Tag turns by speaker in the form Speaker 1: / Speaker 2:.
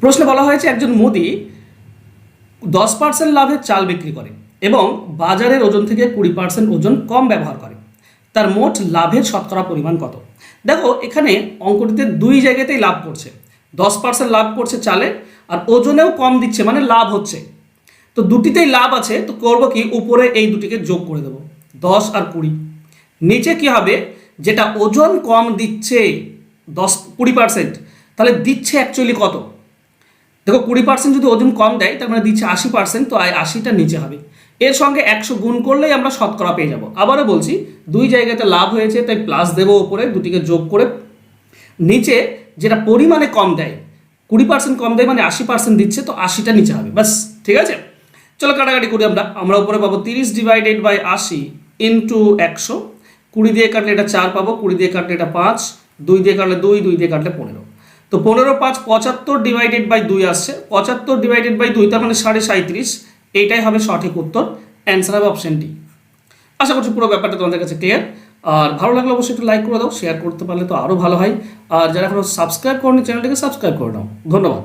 Speaker 1: প্রশ্নে বলা হয়েছে, একজন মোদি দশ পার্সেন্ট লাভে চাল বিক্রি করে এবং বাজারের ওজন থেকে কুড়ি পার্সেন্ট ওজন কম ব্যবহার করে। তার মোট লাভের শতকরা পরিমাণ কত? দেখো, এখানে অঙ্কটিতে দুই জায়গাতেই লাভ করছে। দশ পার্সেন্ট লাভ করছে চালে আর ওজনেও কম দিচ্ছে মানে লাভ হচ্ছে। তো দুটিতেই লাভ আছে, তো করব কি? উপরে এই দুটিকে যোগ করে দেবো, দশ আর কুড়ি। নিচে কি হবে? যেটা ওজন কম দিচ্ছে, দশ, কুড়ি পার্সেন্ট তাহলে দিচ্ছে অ্যাকচুয়ালি কত? দেখো কুড়ি পার্সেন্ট যদি ওজন কম দেয়, তার মানে দিচ্ছে আশি পার্সেন্ট তো আয় আশিটা নিচে হবে। এর সঙ্গে একশো গুণ করলেই আমরা শতকরা পেয়ে যাব। আবারও বলছি, দুই জায়গাতে লাভ হয়েছে, তাই প্লাস দেবো ওপরে, দুটিকে যোগ করে নিচে যেটা পরিমাণে কম দেয়, কুড়ি পার্সেন্ট কম দেয় মানে আশি পার্সেন্ট দিচ্ছে, তো আশিটা নিচে হবে। বাস ঠিক আছে? চলো কাটাকাটি করি আমরা। আমরা উপরে পাবো তিরিশ ডিভাইডেড বাই আশি ইন্টু একশো। কুড়ি দিয়ে কাটলে এটা চার পাবো, কুড়ি দিয়ে কাটলে এটা পাঁচ, দুই দিয়ে কাটলে দুই দুই দিয়ে কাটলে পনেরো। তো পনেরো পাঁচ পঁচাত্তর ডিভাইডেড বাই দুই আসছে। পঁচাত্তর ডিভাইডেড বাই দুই, তার মানে সাড়ে সাঁত্রিশ এইটাই হবে সঠিক উত্তর। অ্যান্সার হবে অপশান ডি আশা করছি পুরো ব্যাপারটা তোমাদের কাছে ক্লিয়ার আর ভালো লাগলে অবশ্যই একটু লাইক করে দাও শেয়ার করতে পারলে তো আরও ভালো হয়। আর যারা এখনও সাবস্ক্রাইব করেনি চ্যানেলটাকে সাবস্ক্রাইব করে নাও। ধন্যবাদ।